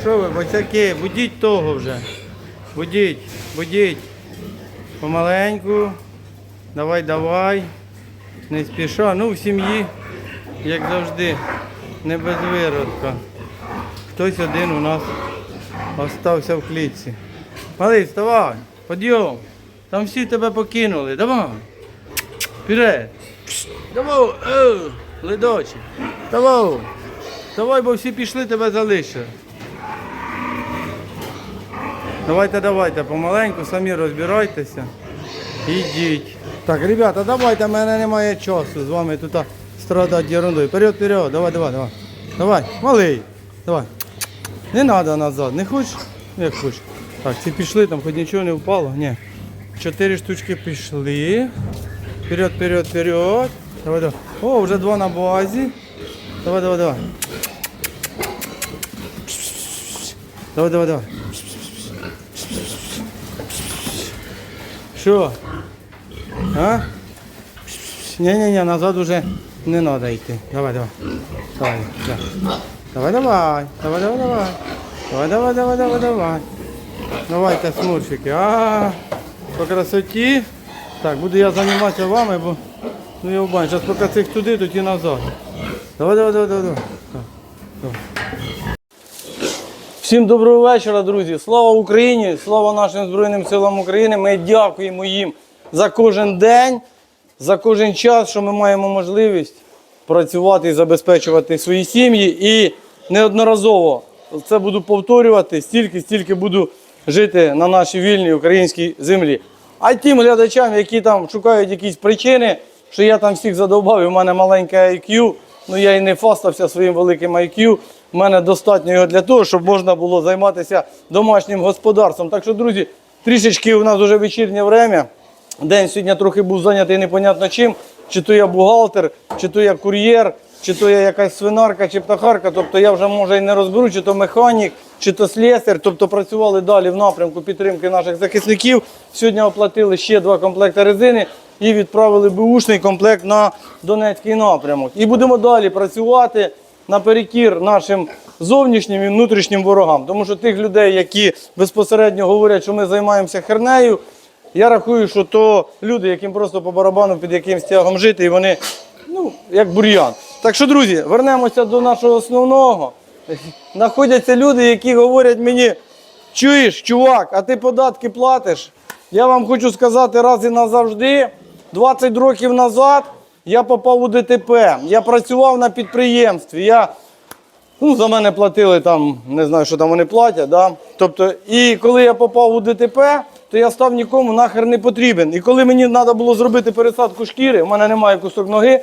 Що ви, босяки, будіть того вже. Будіть, будіть. Помаленьку. Давай, давай. Не спіша. Ну, в сім'ї, як завжди, не без виродка. Хтось один у нас остався в клітці. Малий, вставай, підйом. Там всі тебе покинули. Давай. Вперед. Давай, е, ледочі. Давай. Давай, бо всі пішли, тебе залишили. Давайте, давайте, помаленьку, самі розбирайтеся. Ідіть. Так, ребята, давайте, в мене немає часу з вами тут страдати ерундою. Вперед, вперед, давай, давай, давай. Давай, малий, давай. Не треба назад, не хочеш? Як хочеш. Так, ці пішли, там хоч нічого не впало. Ні. Чотири штучки пішли. Вперед, вперед, вперед. Давай, давай. О, вже два на базі. Давай, давай, давай. Давай, давай, давай. Що? А? Ні-ні-ні, назад уже не треба йти. Давай, давай. Давай, давай. Давай, давай. Давай, давай, давай. Давай, давай, давай, давай, давай. Давайте, смурчики. А, по красоті. Так, буду я займатися вами, бо ну я бачу. Зараз поки цих туди, то ті назад. Давай, давай, давай, давай. давай. Так, давай. Всім доброго вечора, друзі. Слава Україні! Слава нашим Збройним силам України. Ми дякуємо їм за кожен день, за кожен час, що ми маємо можливість працювати і забезпечувати свої сім'ї. І неодноразово це буду повторювати стільки, стільки буду жити на нашій вільній українській землі. А тим глядачам, які там шукають якісь причини, що я там всіх задовбав, і в мене маленьке IQ, ну я і не фастався своїм великим IQ. У мене достатньо його для того, щоб можна було займатися домашнім господарством. Так що, друзі, трішечки у нас вже вечірнє время. День сьогодні трохи був зайнятий непонятно чим. Чи то я бухгалтер, чи то я кур'єр, чи то я якась свинарка, чи птахарка. Тобто я вже може і не розберу, чи то механік, чи то слесар. Тобто працювали далі в напрямку підтримки наших захисників. Сьогодні оплатили ще два комплекти резини і відправили бушний комплект на Донецький напрямок. І будемо далі працювати наперекір нашим зовнішнім і внутрішнім ворогам. Тому що тих людей, які безпосередньо говорять, що ми займаємося хернею, я рахую, що то люди, яким просто по барабану під якимсь тягом жити, і вони, ну, як бур'ян. Так що, друзі, вернемося до нашого основного. Знаходяться люди, які говорять мені, чуєш, чувак, а ти податки платиш? Я вам хочу сказати раз і назавжди, 20 років назад я попав у ДТП. Я працював на підприємстві. Я Ну, за мене платили там, не знаю, що там вони платять. Да? Тобто, і коли я попав у ДТП, то я став нікому нахер не потрібен. І коли мені треба було зробити пересадку шкіри, в мене немає кусок ноги.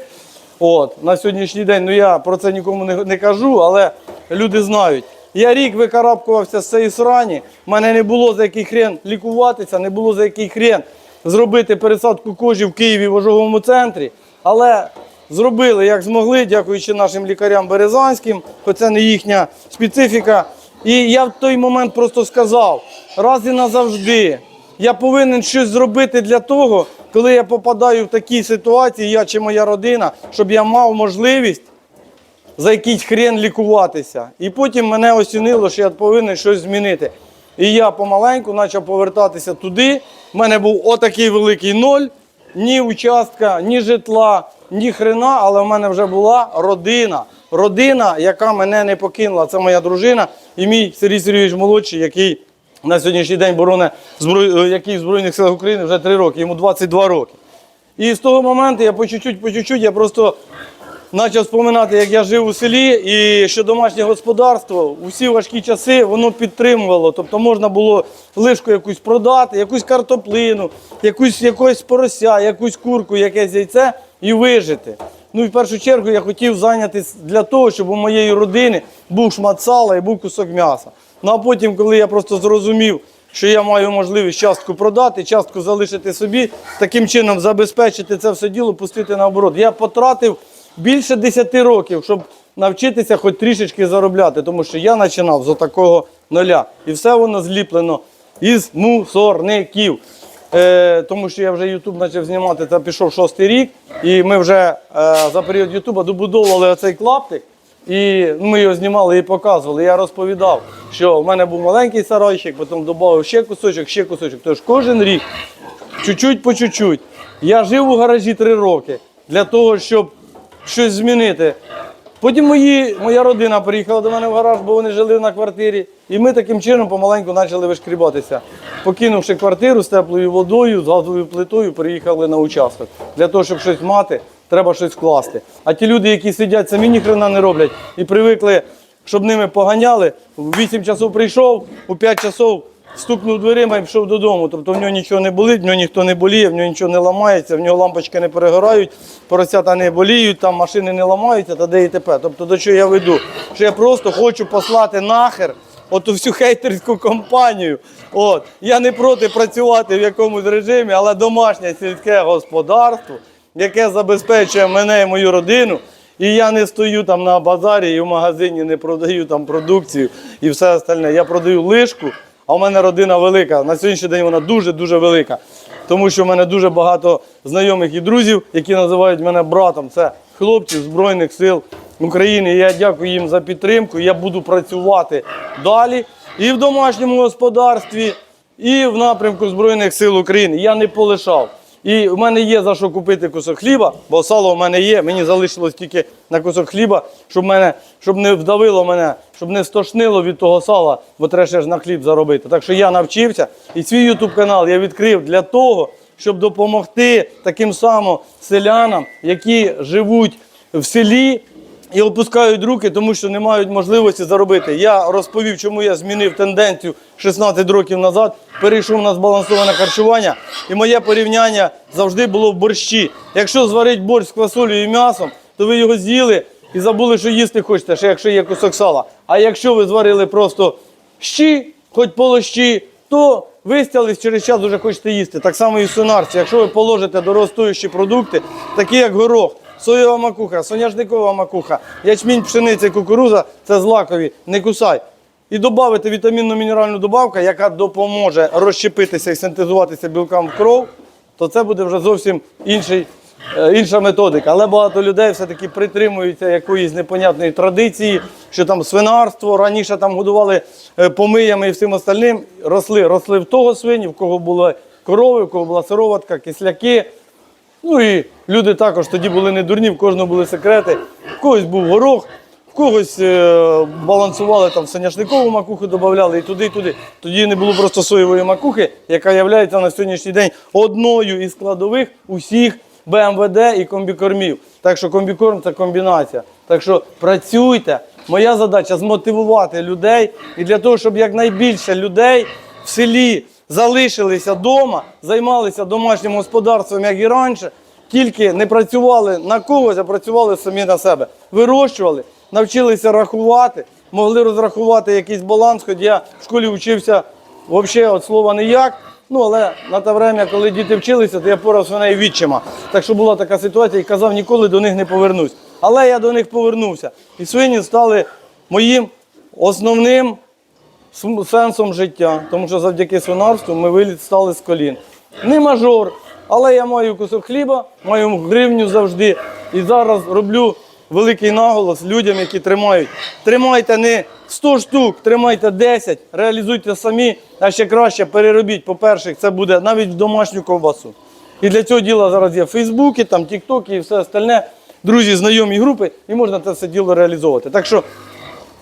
От, на сьогоднішній день, ну я про це нікому не, не кажу, але люди знають. Я рік викарабкувався з цієї срані, в мене не було за який хрен лікуватися, не було за який хрен зробити пересадку кожі в Києві в ожоговому центрі. Але зробили як змогли, дякуючи нашим лікарям березанським, хоч це не їхня специфіка. І я в той момент просто сказав: раз і назавжди, я повинен щось зробити для того, коли я попадаю в такі ситуації, я чи моя родина, щоб я мав можливість за якийсь хрен лікуватися. І потім мене осінило, що я повинен щось змінити. І я помаленьку почав повертатися туди. У мене був отакий великий ноль, ні участка, ні житла, ні хрена, але в мене вже була родина. Родина, яка мене не покинула. Це моя дружина і мій Сергій Сергійович молодший, який на сьогоднішній день борони зброй... е, який в Збройних силах України вже 3 роки, йому 22 роки. І з того моменту я по чуть-чуть, по чуть-чуть, я просто почав споминати, як я жив у селі, і що домашнє господарство у всі важкі часи воно підтримувало. Тобто можна було лишку якусь продати, якусь картоплину, якусь якогось порося, якусь курку, якесь яйце і вижити. Ну і в першу чергу я хотів зайнятися для того, щоб у моєї родини був шмат сала і був кусок м'яса. Ну а потім, коли я просто зрозумів, що я маю можливість частку продати, частку залишити собі, таким чином забезпечити це все діло, пустити наоборот. Я потратив більше 10 років, щоб навчитися хоч трішечки заробляти, тому що я починав з такого нуля. І все воно зліплено із мусорників. Е, тому що я вже Ютуб почав знімати, це пішов шостий рік, і ми вже е, за період Ютуба добудовували оцей клаптик. І ми його знімали і показували. Я розповідав, що в мене був маленький сарайчик, потім додав ще кусочок, ще кусочок. Тож кожен рік, чуть-чуть по чуть-чуть. Я жив у гаражі три роки для того, щоб щось змінити. Потім мої, моя родина приїхала до мене в гараж, бо вони жили на квартирі. І ми таким чином помаленьку почали вишкрібатися. Покинувши квартиру з теплою водою, з газовою плитою, приїхали на участок. Для того, щоб щось мати, треба щось вкласти. А ті люди, які сидять, самі ніхрена не роблять і привикли, щоб ними поганяли. В 8 часов прийшов, у 5 часов стукнув дверима і пішов додому. Тобто в нього нічого не болить, в нього ніхто не боліє, в нього нічого не ламається, в нього лампочки не перегорають, поросята не боліють, там машини не ламаються та де і т.п. Тобто до чого я веду? Що я просто хочу послати нахер оту всю хейтерську компанію. От. Я не проти працювати в якомусь режимі, але домашнє сільське господарство, яке забезпечує мене і мою родину. І я не стою там на базарі і в магазині не продаю там продукцію і все остальне. Я продаю лишку, а в мене родина велика. На сьогоднішній день вона дуже-дуже велика. Тому що в мене дуже багато знайомих і друзів, які називають мене братом. Це хлопці Збройних сил України. Я дякую їм за підтримку. Я буду працювати далі і в домашньому господарстві, і в напрямку Збройних сил України. Я не полишав. І в мене є за що купити кусок хліба, бо сало в мене є. Мені залишилось тільки на кусок хліба, щоб мене, щоб не вдавило мене, щоб не стошнило від того сала, бо треба ще ж на хліб заробити. Так що я навчився і свій ютуб канал я відкрив для того, щоб допомогти таким само селянам, які живуть в селі і опускають руки, тому що не мають можливості заробити. Я розповів, чому я змінив тенденцію 16 років назад, перейшов на збалансоване харчування, і моє порівняння завжди було в борщі. Якщо зварить борщ з квасолею і м'ясом, то ви його з'їли і забули, що їсти хочете, ще якщо є кусок сала. А якщо ви зварили просто щі, хоч полощі, то вистялись через час вже хочете їсти. Так само і в сонарці. Якщо ви положите доростуючі продукти, такі як горох, соєва макуха, соняшникова макуха, ячмінь, пшениця, кукуруза це злакові, не кусай. І додати вітамінно-мінеральну добавку, яка допоможе розщепитися і синтезуватися білкам в кров, то це буде вже зовсім інший, е, інша методика. Але багато людей все-таки притримуються якоїсь непонятної традиції, що там свинарство, раніше там годували е, помиями і всім остальним. Росли, росли в того свині, в кого були корови, в кого була сироватка, кисляки. Ну і люди також тоді були не дурні, в кожного були секрети. В когось був горох, в когось е, балансували там соняшникову макуху, додавали і туди, і туди. Тоді не було просто соєвої макухи, яка є на сьогоднішній день одною із складових усіх БМВД і комбікормів. Так що комбікорм це комбінація. Так що працюйте. Моя задача змотивувати людей і для того, щоб якнайбільше людей в селі залишилися вдома, займалися домашнім господарством, як і раніше, тільки не працювали на когось, а працювали самі на себе. Вирощували, навчилися рахувати, могли розрахувати якийсь баланс, хоч я в школі вчився взагалі від слова ніяк. Ну, але на те время, коли діти вчилися, то я порав свиней відчима. Так що була така ситуація і казав, ніколи до них не повернусь. Але я до них повернувся. І свині стали моїм основним сенсом життя, тому що завдяки свинарству ми виліт стали з колін. Не мажор, але я маю кусок хліба, маю гривню завжди. І зараз роблю великий наголос людям, які тримають. Тримайте не 100 штук, тримайте 10, реалізуйте самі, а ще краще переробіть. По-перше, це буде навіть в домашню ковбасу. І для цього діла зараз є Фейсбуки, там Тіктоки і все остальне. Друзі, знайомі групи, і можна це все діло реалізовувати. Так що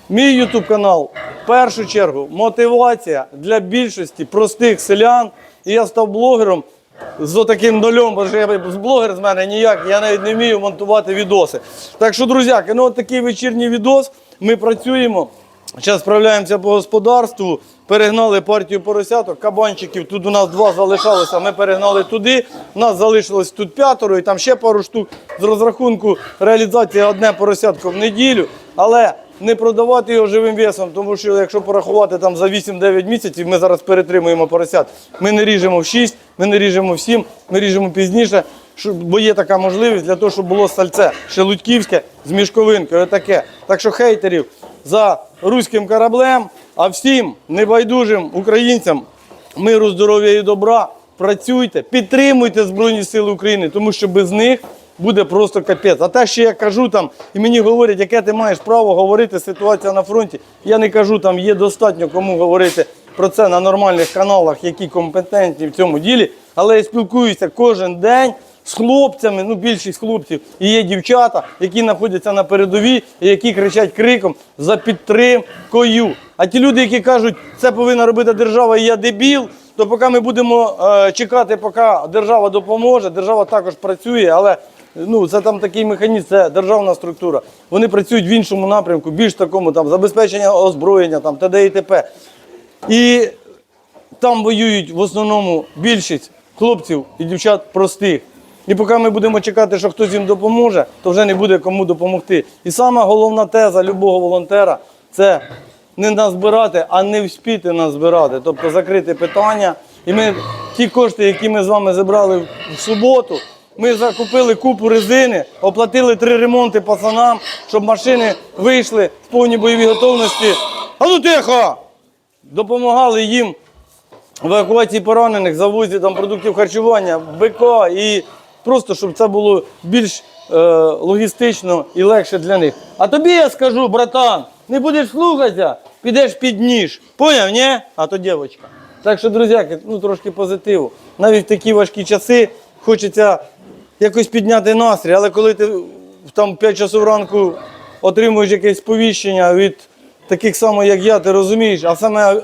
Мій YouTube канал в першу чергу мотивація для більшості простих селян. І я став блогером з отаким нульом, бо я блогер з мене ніяк, я навіть не вмію монтувати відоси. Так що, друзяки, ну от такий вечірній відос. Ми працюємо. Зараз справляємося по господарству, перегнали партію поросяток, кабанчиків. Тут у нас два залишалося, ми перегнали туди. У нас залишилось тут п'ятеро і там ще пару штук. З розрахунку реалізація одне поросятко в неділю. Але не продавати його живим весом, тому що якщо порахувати там за 8-9 місяців, ми зараз перетримуємо поросят. Ми не ріжемо в 6, ми не ріжемо в 7, ми ріжемо пізніше, щоб- бо є така можливість для того, щоб було сальце шелудьківське з мішковинкою. Отаке. Так що хейтерів за руським кораблем, а всім небайдужим українцям миру, здоров'я і добра. Працюйте, підтримуйте Збройні Сили України, тому що без них буде просто капець. А те, що я кажу там, і мені говорять, яке ти маєш право говорити, ситуація на фронті, я не кажу, там є достатньо кому говорити про це на нормальних каналах, які компетентні в цьому ділі. Але я спілкуюся кожен день з хлопцями, ну більшість хлопців, і є дівчата, які знаходяться на передовій і які кричать криком за підтримкою. А ті люди, які кажуть, це повинна робити держава, і я дебіл, то поки ми будемо е, чекати, поки держава допоможе, держава також працює, але ну, це там такий механізм, це державна структура. Вони працюють в іншому напрямку, більш такому там забезпечення озброєння, там т.д. і т.п. І там воюють в основному більшість хлопців і дівчат простих. І поки ми будемо чекати, що хтось їм допоможе, то вже не буде кому допомогти. І сама головна теза любого волонтера це не назбирати, а не вспіти назбирати. Тобто закрити питання. І ми ті кошти, які ми з вами зібрали в суботу, ми закупили купу резини, оплатили три ремонти пацанам, щоб машини вийшли в повній бойовій готовності. А ну тихо! Допомагали їм в евакуації поранених, завозі там продуктів харчування, БК і просто щоб це було більш е, логістично і легше для них. А тобі я скажу, братан, не будеш слухатися, підеш під ніж. Поняв, ні? А то дівчинка. Так що, друзяки, ну трошки позитиву. Навіть в такі важкі часи хочеться якось підняти настрій, але коли ти там 5 часов ранку отримуєш якесь сповіщення від таких само, як я, ти розумієш, а саме е,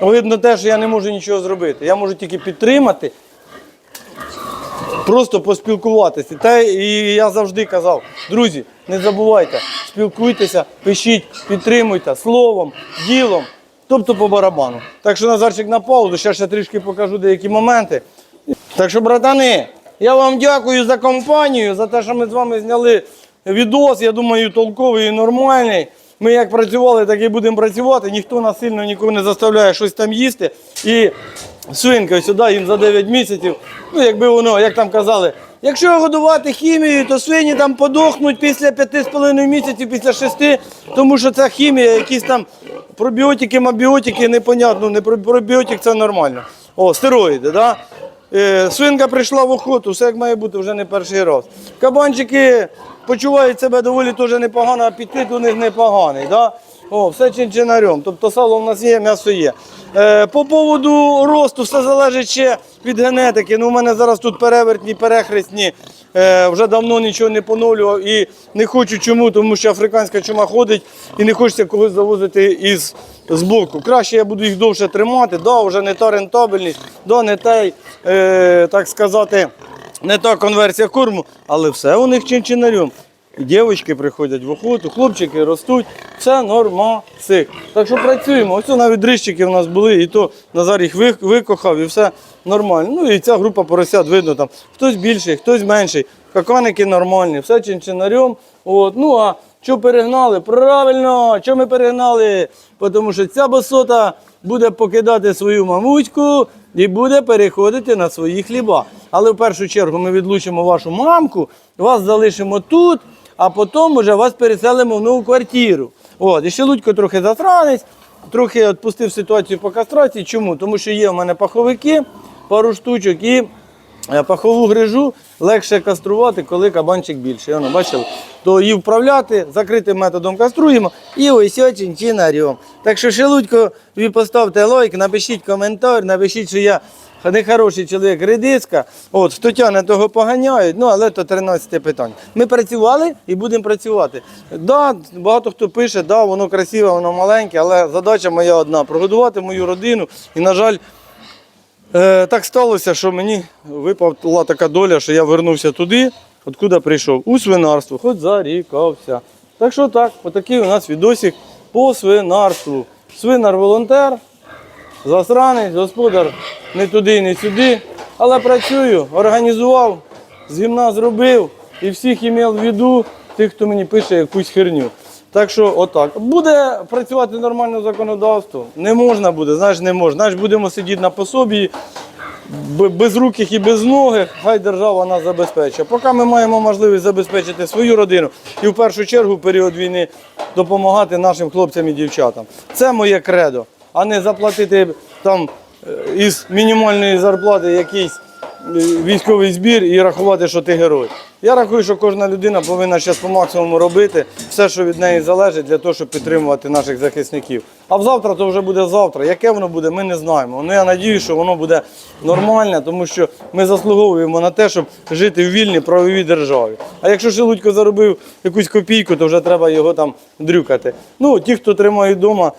видно те, що я не можу нічого зробити. Я можу тільки підтримати, просто поспілкуватися. Та і я завжди казав, друзі, не забувайте, спілкуйтеся, пишіть, підтримуйте словом, ділом, тобто по барабану. Так що Назарчик на паузу, ще ще трішки покажу деякі моменти. Так що, братани, я вам дякую за компанію, за те, що ми з вами зняли відос. Я думаю, толковий і нормальний. Ми як працювали, так і будемо працювати. Ніхто насильно нікого не заставляє щось там їсти. І свинка сюди їм за 9 місяців. Ну, якби воно, як там казали, якщо годувати хімією, то свині там подохнуть після 5,5 місяців, після 6, тому що це хімія, якісь там пробіотики, мабіотики, непонятно, не пробіотик це нормально. О, стероїди, да? Е, Свинка прийшла в охоту, все як має бути вже не перший раз. Кабанчики почувають себе доволі теж непогано, апетит у них непоганий. Да? О, все чинчинарем. Тобто сало в нас є, м'ясо є. Е, по поводу росту все залежить ще від генетики. Ну, у мене зараз тут перевертні, перехресні. Е, вже давно нічого не поновлював і не хочу чому, тому що африканська чума ходить і не хочеться когось завозити із з боку. Краще я буду їх довше тримати, да, вже не та рентабельність, да, не той, е, так сказати, не та конверсія корму, але все у них чинчинарем. Дівчатки приходять в охоту, хлопчики ростуть, все нормасик. Так що працюємо. Ось навіть дрищики в нас були, і то Назар їх викохав, і все нормально. Ну і ця група поросят видно там. Хтось більший, хтось менший. Каканики нормальні, все чинчинарем. От. Ну а що перегнали? Правильно, що ми перегнали? Тому що ця басота буде покидати свою мамутьку і буде переходити на свої хліба. Але в першу чергу ми відлучимо вашу мамку, вас залишимо тут, а потім вже вас переселимо в нову квартиру. От, і ще Лудько трохи засранець, трохи відпустив ситуацію по кастрації. Чому? Тому що є в мене паховики, пару штучок і Е, Пахову грижу легше каструвати, коли кабанчик більший. Воно, бачили? То її вправляти, закритим методом каструємо і ось чинчинарем. Так що, Шелудько, ви поставте лайк, напишіть коментар, напишіть, що я не хороший чоловік редиска. От, хто тягне, того поганяють, ну але то 13 питання. Ми працювали і будемо працювати. Да, багато хто пише, да, воно красиве, воно маленьке, але задача моя одна прогодувати мою родину. І, на жаль, Е, так сталося, що мені випала така доля, що я вернувся туди, откуда прийшов, у свинарство, хоч зарікався. Так що так, отакий у нас відосик по свинарству. Свинар-волонтер, засранець, господар не туди, не сюди. Але працюю, організував, з гімна зробив і всіх імел в виду тих, хто мені пише якусь херню. Так що отак. Буде працювати нормально законодавство. Не можна буде, знаєш, не можна. Знаєш, будемо сидіти на пособі б- безруких і безногих, хай держава нас забезпечує. Поки ми маємо можливість забезпечити свою родину і в першу чергу в період війни допомагати нашим хлопцям і дівчатам. Це моє кредо, а не заплатити там із мінімальної зарплати якийсь е, військовий збір і рахувати, що ти герой. Я рахую, що кожна людина повинна зараз по максимуму робити все, що від неї залежить, для того, щоб підтримувати наших захисників. А завтра то вже буде завтра. Яке воно буде, ми не знаємо. Ну я надіюся, що воно буде нормальне, тому що ми заслуговуємо на те, щоб жити в вільній правовій державі. А якщо Шелудько заробив якусь копійку, то вже треба його там дрюкати. Ну, ті, хто тримають вдома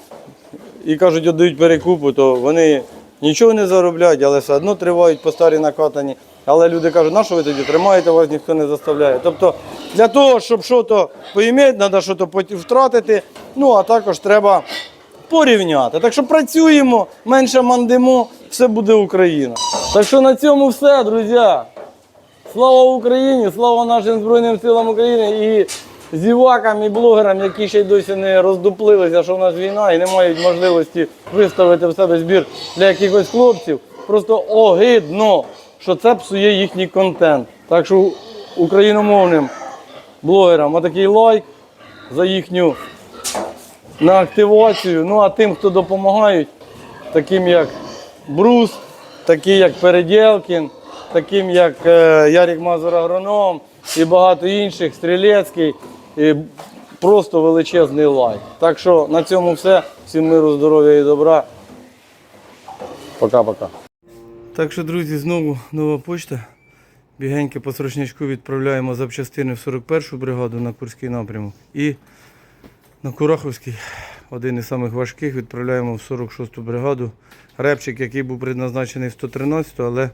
і кажуть, віддають перекупу, то вони нічого не заробляють, але все одно тривають по старій накатані. Але люди кажуть, на що ви тоді тримаєте, вас ніхто не заставляє. Тобто для того, щоб щось поімeti, треба щось втратити. Ну а також треба порівняти. Так що працюємо, менше мандимо, все буде Україна. Так що на цьому все, друзі. Слава Україні! Слава нашим Збройним силам України і зівакам і блогерам, які ще й досі не роздуплилися, що в нас війна і не мають можливості виставити в себе збір для якихось хлопців. Просто огидно, що це псує їхній контент. Так що україномовним блогерам отакий лайк за їхню на активацію. Ну а тим, хто допомагають, таким як Брус, такий як Передєлкін, таким як е, Ярік Мазур Агроном і багато інших, Стрілецький. І просто величезний лайк. Так що на цьому все. Всім миру, здоров'я і добра. Пока-пока. Так що, друзі, знову нова почта. Бігеньки по срочнячку відправляємо запчастини в 41-ю бригаду на Курський напрямок. І на Кураховський, один із самих важких, відправляємо в 46-ту бригаду. Репчик, який був предназначений в 113-ту, але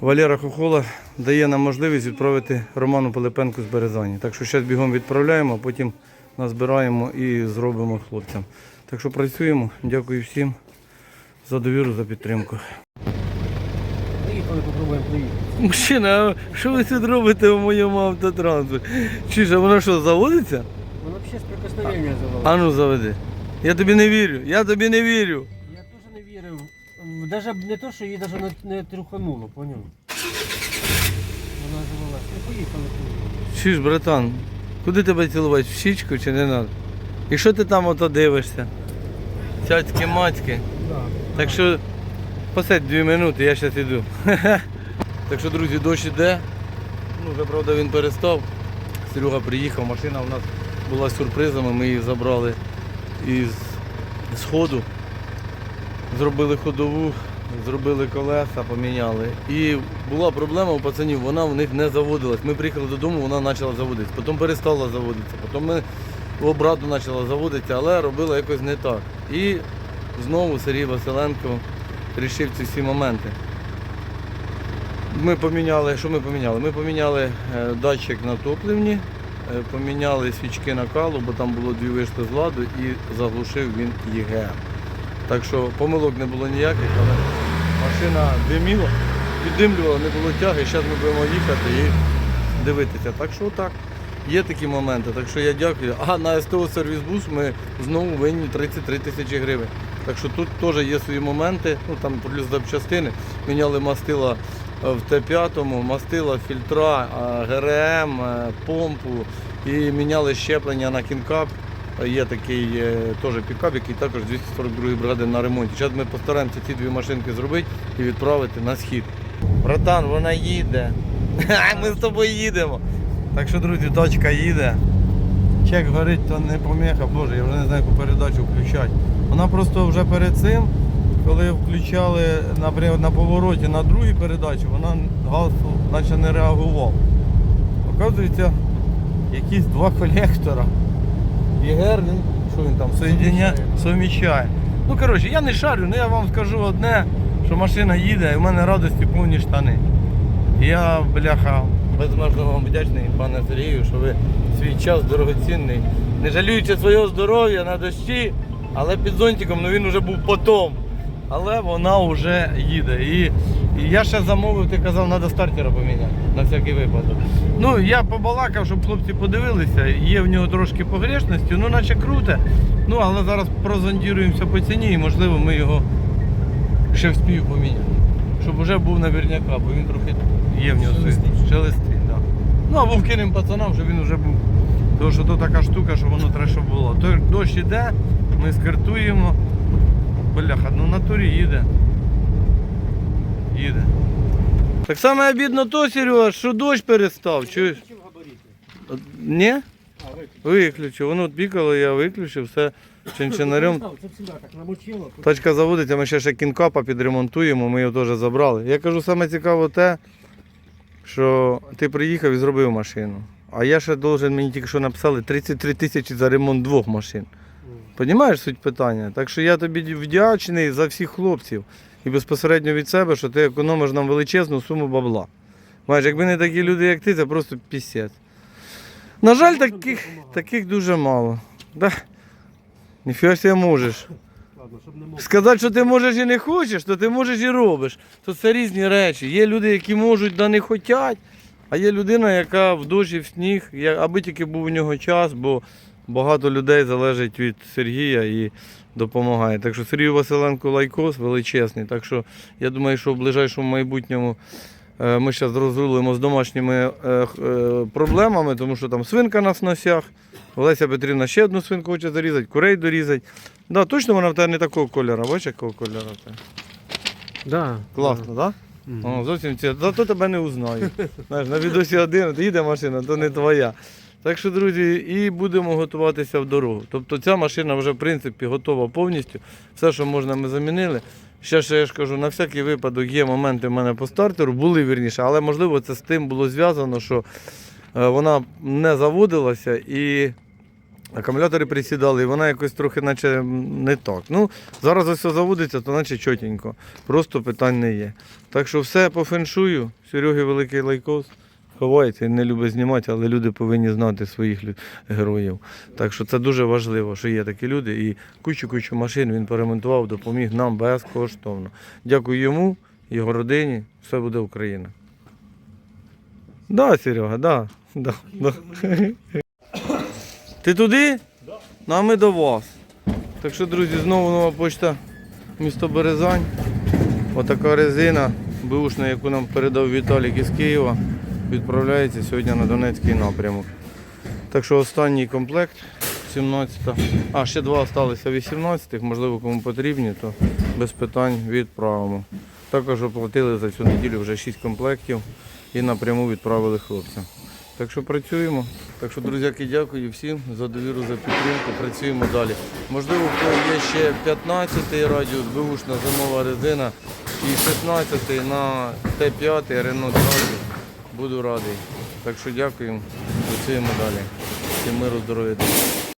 Валера Хохола дає нам можливість відправити Роману Пилипенку з Березані. Так що зараз бігом відправляємо, а потім назбираємо і зробимо хлопцям. Так що працюємо. Дякую всім за довіру, за підтримку. Приїхали, попробуємо приїхати. Мужчина, а що ви тут робите в моєму автотрансфері? Чи ж, а воно що, заводиться? Воно взагалі з прикосновення завело. А ну заведи. Я тобі не вірю, я тобі не вірю. Я теж не вірив. Навіть не то, що її навіть не, не трухануло, поняв? Вона завелась. Ну поїхали. поїхали. Братан, куди тебе цілувати? В щічку чи не треба? І що ти там ото дивишся? Цяцькі мацьки. Да. Так що посидь дві минути, я зараз іду. так що, друзі, дощ іде. Ну, вже правда він перестав. Серега приїхав, машина у нас була з сюрпризами, ми її забрали із сходу. Зробили ходову, зробили колеса, поміняли. І була проблема у пацанів, вона в них не заводилась. Ми приїхали додому, вона почала заводитися. Потім перестала заводитися, потім ми обратно почала заводитися, але робила якось не так. І знову Сергій Василенко рішив ці всі моменти. Ми поміняли, що ми поміняли? Ми поміняли е, датчик на топливні, е, поміняли свічки на калу, бо там було дві вишки з ладу і заглушив він ЄГМ. Так що помилок не було ніяких, але машина диміла, піддимлювала, не було тяги. Зараз ми будемо їхати і дивитися. Так що так, є такі моменти. Так що я дякую. А на СТО сервісбус ми знову винні 33 тисячі гривень. Так що тут теж є свої моменти, ну там плюс запчастини. Міняли мастила е, в Т5, мастила, фільтра, е, ГРМ, е, помпу і міняли щеплення на кінкап. Є такий е, теж пікап, який також 242 бригади на ремонті. Зараз ми постараємося ці дві машинки зробити і відправити на схід. Братан, вона їде. Ми з тобою їдемо. Так що, друзі, тачка їде. Чек горить, то не поміха, боже, я вже не знаю, яку передачу включати. Вона просто вже перед цим, коли включали наприклад, на повороті на другій передачі, вона газ наче не реагував. Оказується, якісь два колектора. Єгер, він, що він там, соєдиня, совміщає. Ну, коротше, я не шарю, але я вам скажу одне, що машина їде, і в мене радості повні штани. Я, бляха, безмежно вам вдячний, пане Сергію, що ви свій час дорогоцінний, не жалюючи свого здоров'я на дощі, але під зонтиком ну він вже був потом. Але вона вже їде. І, і я ще замовив, ти казав, треба стартера поміняти на всякий випадок. Ну, я побалакав, щоб хлопці подивилися, є в нього трошки погрешності, ну наче круте. Ну, але зараз прозондіруємося по ціні і можливо ми його ще вспію поміняти. Щоб вже був наверняка, бо він трохи є в нього шелестить, да. Ну або вкинемо пацанам, щоб він вже був. Тому що то така штука, що воно треба, було. Дощ іде, ми скартуємо. Бляха, ну натурі їде. Їде. Так само обідно то, Серега, що дощ перестав. Чуєш? Ні? Виключив. Воно от пікало, я виключив, все чинчинарем. Тачка заводиться, ми ще ще кінкапа підремонтуємо, ми його теж забрали. Я кажу, саме цікаво те, що ти приїхав і зробив машину. А я ще должен, мені тільки що написали 33 тисячі за ремонт двох машин. Понімаєш суть питання? Так що я тобі вдячний за всіх хлопців і безпосередньо від себе, що ти економиш нам величезну суму бабла. Маєш, якби не такі люди, як ти, це просто пісець. На жаль, таких, таких дуже мало. Да. Ніфіга себе можеш. Сказати, що ти можеш і не хочеш, то ти можеш і робиш. То це різні речі. Є люди, які можуть, да не хочуть, а є людина, яка в дощі, в сніг, аби тільки був у нього час, бо багато людей залежить від Сергія і допомагає. Так що Сергій Василенко лайкос величезний. Так що я думаю, що в ближайшому майбутньому е, ми зараз розрулимо з домашніми е, е, проблемами, тому що там свинка на сносях. Олеся Петрівна ще одну свинку хоче зарізати, курей дорізати. Да, точно вона в тебе не такого кольору, бачиш, якого кольору? Да. Класно, так? Да? Мгм. О, зовсім ці. Зато тебе не узнаю. Знаєш, на відосі один, їде машина, то не твоя. Так що, друзі, і будемо готуватися в дорогу. Тобто ця машина вже в принципі готова повністю. Все, що можна, ми замінили. Ще ще я ж кажу, на всякий випадок є моменти в мене по стартеру, були вірніше, але можливо це з тим було зв'язано, що е, вона не заводилася і акумулятори присідали, і вона якось трохи наче не так. Ну, зараз все заводиться, то наче чотенько. Просто питань не є. Так що все по феншую. Сереги великий лайкос. Ховається, не любить знімати, але люди повинні знати своїх героїв. Так що це дуже важливо, що є такі люди. І кучу-кучу машин він поремонтував, допоміг нам безкоштовно. Дякую йому, його родині. Все буде Україна. Да, Серега, да. да, да. Ти туди? Да. Ну, а ми до вас. Так що, друзі, знову нова почта місто Березань. Отака резина бушна, яку нам передав Віталік із Києва, відправляється сьогодні на Донецький напрямок. Так що останній комплект 17. А, ще два залишилися 18-х, можливо, кому потрібні, то без питань відправимо. Також оплатили за цю неділю вже 6 комплектів і напряму відправили хлопцям. Так що працюємо. Так що, друзяки, дякую всім за довіру, за підтримку. Працюємо далі. Можливо, в є ще 15-й радіус, бушна зимова резина і 16-й на Т5 Renault Tracker. Буду радий. Так що дякуємо. Працюємо далі. Всім миру, здоров'я.